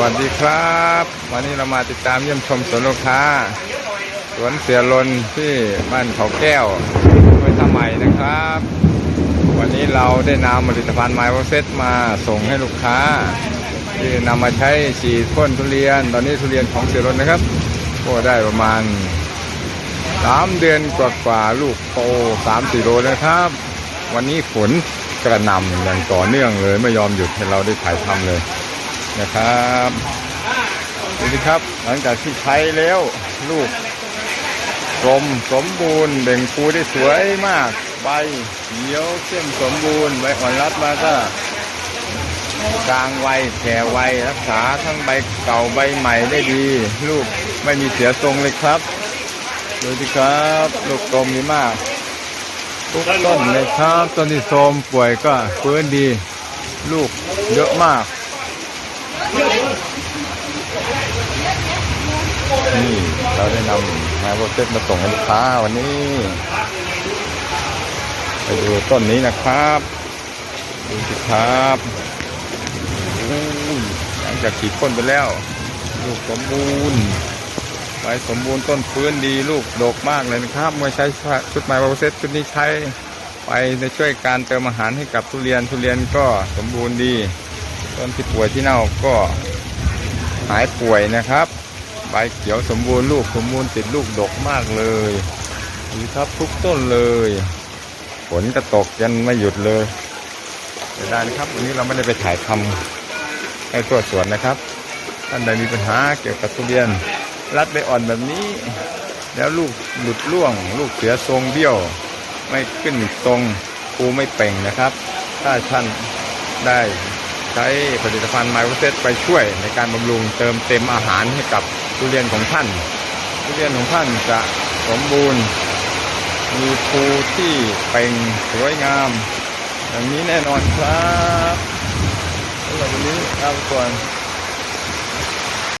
วัสดีครับ วันนี้เรามาติดตามเยี่ยมชมสวนลูกค้า สวนเสียลนที่บ้านเขาแก้วห้วยท่าใหม่นะครับ วันนี้เราได้นำผลิตภัณฑ์ไมโครเซตมาส่งให้ลูกค้า ที่นำมาใช้ฉีดพ่นทุเรียน ตอนนี้ทุเรียนของเสียลนนะครับก็ได้ประมาณ 3 เดือนกว่าๆลูกโต3 4โลนะครับ วันนี้ฝนกระหน่ำอย่างต่อเนื่องเลยไม่ยอมหยุดให้เราได้ถ่ายทำเลย นะครับดูสิครับ หลังจากที่ใช้แล้วลูกกลมสมบูรณ์เบ่งปูได้สวยมาก ใบเขียวเข้มสมบูรณ์ใบอ่อนรัดมาก็กลางไวแผ่ไวรักษาทั้งใบเก่าใบใหม่ได้ดี ลูกไม่มีเสียทรงเลยครับดูสิครับ ลูกกลมดีมากทุกต้นเลยครับต้นที่โทรมป่วยก็ฟื้นดี ลูกเยอะมาก นี่เราได้นำมาโปรเซสมาส่งให้ลูกค้าวันนี้ไปดูต้นนี้นะครับดูสิครับหลังจากฉีดพ่นไปแล้ว ลูกสมบูรณ์ใบสมบูรณ์ต้นฟื้นดีลูกดกมากเลยนะครับ เมื่อใช้ชุดไมโครเซตชุดนี้ใช้ไปในช่วยการเติมอาหารให้กับทุเรียนทุเรียนก็สมบูรณ์ดี ต้นที่ป่วยที่เน่าก็หายป่วยนะครับ ใบเขียวสมบูรณ์ลูกสมบูรณ์ติดลูกดกมากเลยดีครับทุกต้นเลยฝนก็ตกยันไม่หยุดเลยเสียดายนะครับ วันนี้เราไม่ได้ไปถ่ายทำให้ตัวสวนนะครับท่านใดมีปัญหาเกี่ยวกับทุเรียน รัดใบอ่อนแบบนี้ แล้วลูกหลุดร่วง ลูกเสียทรงเบี้ยว ไม่ขึ้นทรงภูไม่เป่งนะครับ ถ้าท่านได้ ใช้ผลิตภัณฑ์ไมโครเซตไปช่วยในการบำรุงเติมเต็มอาหารให้กับทุเรียนของท่าน ทุเรียนของท่านจะสมบูรณ์ มีภูที่เป่งสวยงาม อย่างนี้แน่นอนครับสำหรับวันนี้ลาไปก่อน